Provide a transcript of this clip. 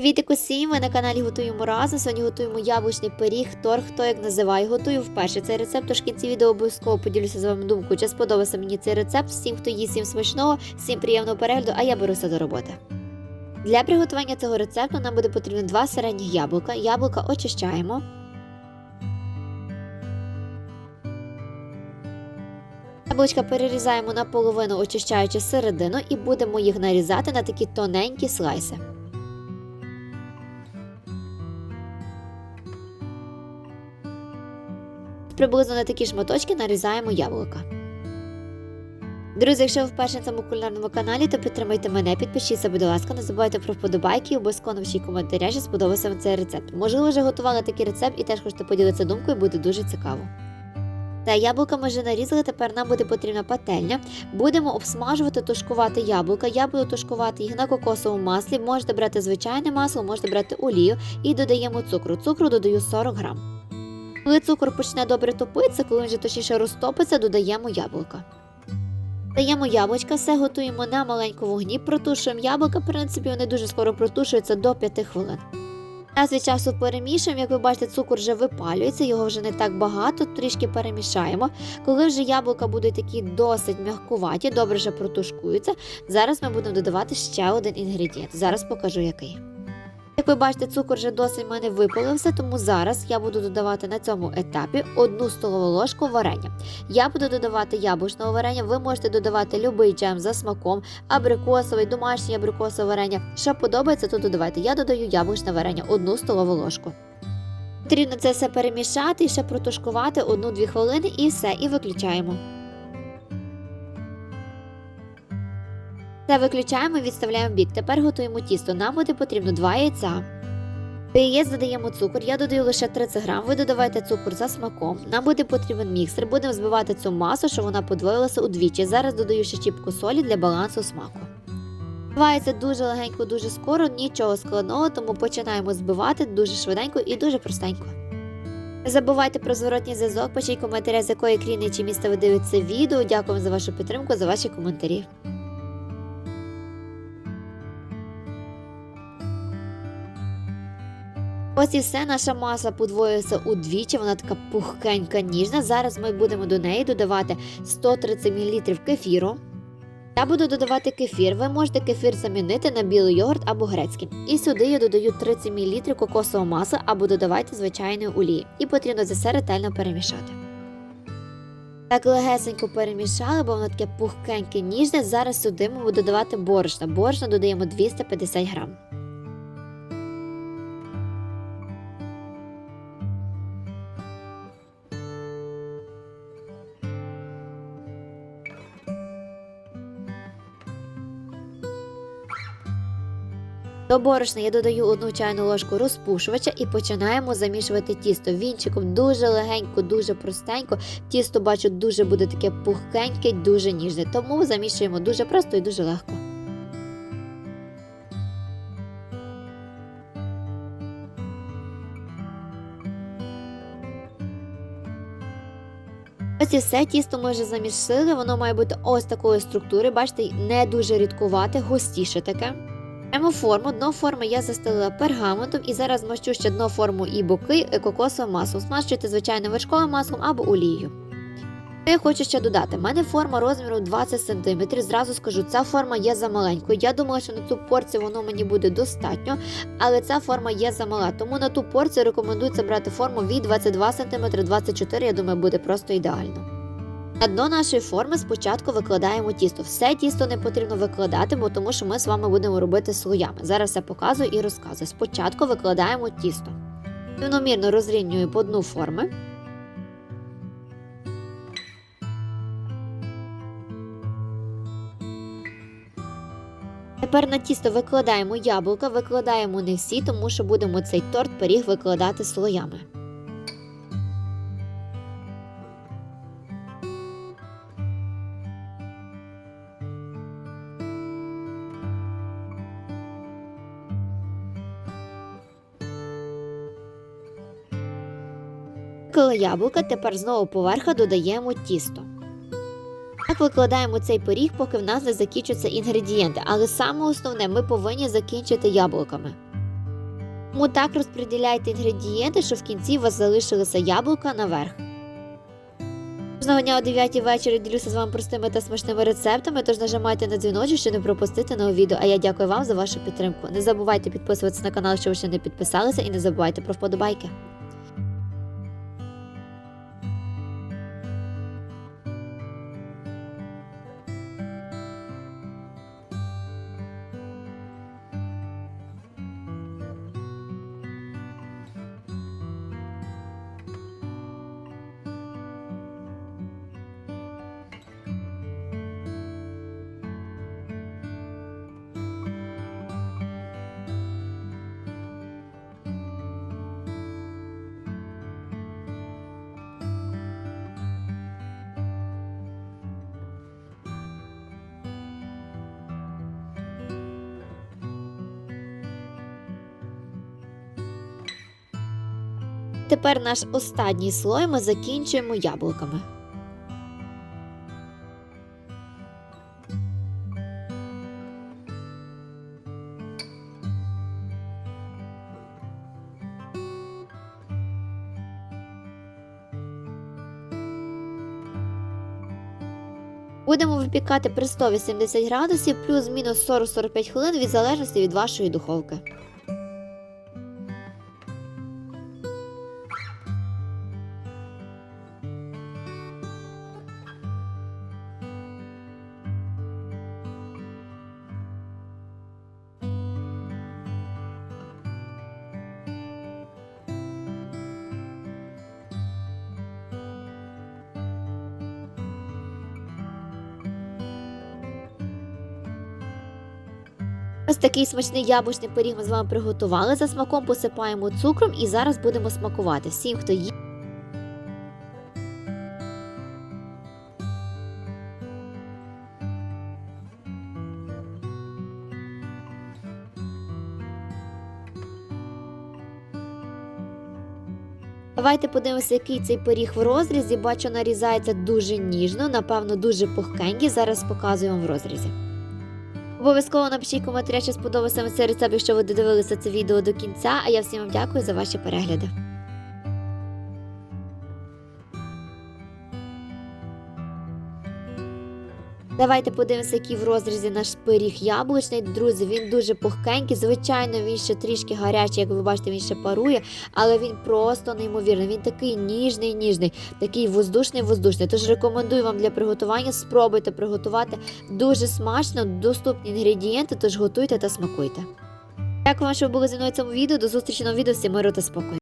Вітик усім, ви на каналі готуємо разом. Сьогодні готуємо яблучний пиріг, торг, хто як називає. Готую вперше цей рецепт, тож в кінці відео обов'язково поділюся з вами думкою, чи сподобався мені цей рецепт. Всім, хто їсть, всім смачного, всім приємного перегляду, а я беруся до роботи. Для приготування цього рецепту нам буде потрібно два середніх яблука. Яблука очищаємо. Яблучка перерізаємо на половину, очищаючи середину, і будемо їх нарізати на такі тоненькі слайси. Приблизно на такі шматочки нарізаємо яблука. Друзі, якщо ви вперше на цьому кулінарному каналі, то підтримайте мене, підпишіться, будь ласка, не забувайте про вподобайки і обов'язково напишіть коментаря, що сподобався вам цей рецепт. Можливо, вже готували такий рецепт і теж хочете поділитися думкою, буде дуже цікаво. Та яблука ми вже нарізали, тепер нам буде потрібна пательня. Будемо обсмажувати, тушкувати яблука. Я буду тушкувати їх на кокосовому маслі. Можете брати звичайне масло, можете брати олію і додаємо цукру. Цукру додаю 40 грам. Коли цукор почне добре топитися, коли він вже точніше розтопиться, додаємо яблука. Даємо яблучка, все готуємо на маленькому вогні, протушуємо яблука, в принципі, вони дуже скоро протушуються до 5 хвилин. Час від часу перемішуємо, як ви бачите, цукор вже випалюється, його вже не так багато, трішки перемішаємо. Коли вже яблука будуть такі досить м'якуваті, добре вже протушкуються, зараз ми будемо додавати ще один інгредієнт. Зараз покажу який. Ви бачите, цукор вже досить в мене випалився, тому зараз я буду додавати на цьому етапі одну столову ложку варення. Я буду додавати яблучного варення, ви можете додавати будь-який джем за смаком, абрикосовий, домашнє абрикосове варення. Що подобається, то додавайте. Я додаю яблучне варення, одну столову ложку. Потрібно це все перемішати і ще протушкувати 1-2 хвилини і все, і виключаємо. Це виключаємо і відставляємо бік. Тепер готуємо тісто. Нам буде потрібно 2 яйця. До яєць додаємо цукор. Я додаю лише 30 грам. Ви додавайте цукор за смаком. Нам буде потрібен міксер. Будемо збивати цю масу, щоб вона подвоїлася удвічі. Зараз додаю ще чіпку солі для балансу смаку. Збивається дуже легенько, дуже скоро, нічого складного, тому починаємо збивати дуже швиденько і дуже простенько. Не забувайте про зворотній зв'язок, пишіть коментарі, з якої країни чи міста ви дивитеся відео. Дякую за вашу підтримку, за ваші коментарі. Ось і все, наша маса подвоїлася удвічі, вона така пухкенька, ніжна. Зараз ми будемо до неї додавати 130 мл кефіру. Я буду додавати кефір. Ви можете кефір замінити на білий йогурт або грецький. І сюди я додаю 30 мл кокосового масла або додавайте звичайної олії. І потрібно це все ретельно перемішати. Так легесенько перемішали, бо воно таке пухкеньке, ніжне. Зараз сюди ми будемо додавати борошно. Борошно додаємо 250 грам. До борошна я додаю одну чайну ложку розпушувача і починаємо замішувати тісто вінчиком дуже легенько, дуже простенько. Тісто бачу дуже буде таке пухкеньке, дуже ніжне. Тому замішуємо дуже просто і дуже легко. Ось і все тісто ми вже замішили, воно має бути ось такої структури, бачите, не дуже рідкувате, густіше таке. Беремо форму, дно форми я застелила пергаментом і зараз змащу ще дно форму і боки кокосовим маслом. Смащуйте звичайним вершковим маслом або олією. Я хочу ще додати, в мене форма розміру 20 см. Зразу скажу, ця форма є замаленькою. Я думала, що на цю порцію воно мені буде достатньо, але ця форма є замала. Тому на ту порцію рекомендується брати форму від 22 см 24 см, я думаю, буде просто ідеально. На дно нашої форми спочатку викладаємо тісто. Все тісто не потрібно викладати, бо тому що ми з вами будемо робити слоями. Зараз все показую і розказую. Спочатку викладаємо тісто. Рівномірно розрівнюю по дну форми. Тепер на тісто викладаємо яблука, викладаємо не всі, тому що будемо цей торт пиріг викладати слоями. Коли яблука, тепер знову поверха додаємо тісто. Так викладаємо цей пиріг, поки в нас не закінчаться інгредієнти, але саме основне ми повинні закінчити яблуками. Тому так розподіляйте інгредієнти, що в кінці у вас залишилося яблука наверх. Кожного дня о 9 вечора ділюся з вами простими та смачними рецептами, тож нажимайте на дзвіночок, щоб не пропустити нове відео. А я дякую вам за вашу підтримку. Не забувайте підписуватися на канал, якщо ви ще не підписалися, і не забувайте про вподобайки. Тепер наш останній слой ми закінчуємо яблуками. Будемо випікати при 180 градусів плюс-мінус 40-45 хвилин від залежності від вашої духовки. Ось такий смачний яблучний пиріг ми з вами приготували. За смаком посипаємо цукром і зараз будемо смакувати. Всім, хто їсть. Давайте подивимося, який цей пиріг в розрізі. Бачу, нарізається дуже ніжно, напевно, дуже пухкенький. Зараз показую вам в розрізі. Обов'язково напишіть коментарі, чи сподобався вам цей рецепт, якщо ви додивилися це відео до кінця. А я всім вам дякую за ваші перегляди. Давайте подивимося, який в розрізі наш пиріг яблучний. Друзі, він дуже пухкенький. Звичайно, він ще трішки гарячий, як ви бачите, він ще парує, але він просто неймовірний. Він такий ніжний, ніжний, такий воздушний, воздушний. Тож рекомендую вам для приготування. Спробуйте приготувати дуже смачно, доступні інгредієнти, тож готуйте та смакуйте. Дякую вам, що ви були зі мною в цьому відео. До зустрічі на відео. Всім миру та спокою.